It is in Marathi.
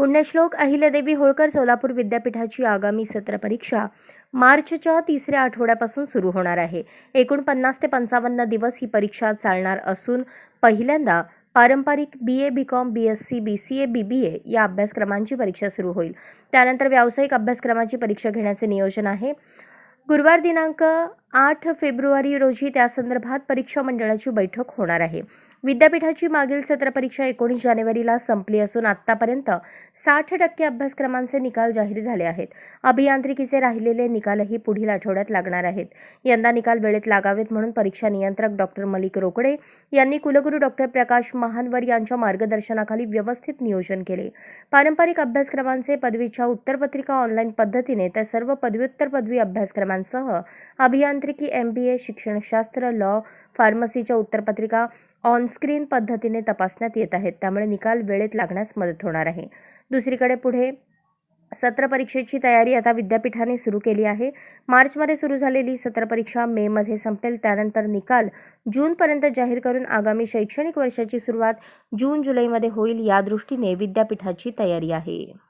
पुण्यश्लोक अहिल्यादेवी होळकर सोलापूर विद्यापीठाची आगामी सत्र परीक्षा मार्चच्या तिसऱ्या आठवड्यापासून सुरू होणार आहे. एकूण पन्नास ते पंचावन्न दिवस ही परीक्षा चालणार असून पहिल्यांदा पारंपरिक B A B com B S C B C A B B A या अभ्यासक्रमांची परीक्षा सुरू होईल. त्यानंतर व्यावसायिक अभ्यासक्रमाची परीक्षा घेण्याचे नियोजन आहे. गुरुवार दिनांक आठ फेब्रुवारी रोजी त्यासंदर्भात परीक्षा मंडळाची बैठक होणार आहे. विद्यापीठाची मागील सत्र परीक्षा एकोणीस जानेवारीला संपली असून आत्तापर्यंत साठ टक्के अभ्यासक्रमांचे निकाल जाहीर झाले आहेत. अभियांत्रिकीचे राहिलेले निकालही पुढील आठवड्यात लागणार आहेत. यंदा निकाल वेळेत लागावेत म्हणून परीक्षा नियंत्रक डॉक्टर मलिक रोकडे यांनी कुलगुरू डॉक्टर प्रकाश महानवर यांच्या मार्गदर्शनाखाली व्यवस्थित नियोजन केले. पारंपरिक अभ्यासक्रमांचे पदवीच्या उत्तरपत्रिका ऑनलाईन पद्धतीने तर सर्व पदव्युत्तर पदवी अभ्यासक्रमांसह अभियांत्रिकी एम बी ए शिक्षणशास्त्र लॉ फार्मसीच्या उत्तरपत्रिका ऑनस्क्रीन पद्धतीने तपासण्यात येत आहेत. त्यामुळे निकाल वेळेत लागण्यास मदत होणार आहे. दुसरीकडे पुढे सत्र परीक्षेची तयारी आता विद्यापीठाने सुरू केली आहे. मार्चमध्ये सुरू झालेली सत्र परीक्षा मेमध्ये संपेल. त्यानंतर निकाल जूनपर्यंत जाहीर करून आगामी शैक्षणिक वर्षाची सुरुवात जून जुलैमध्ये होईल या दृष्टीने विद्यापीठाची तयारी आहे.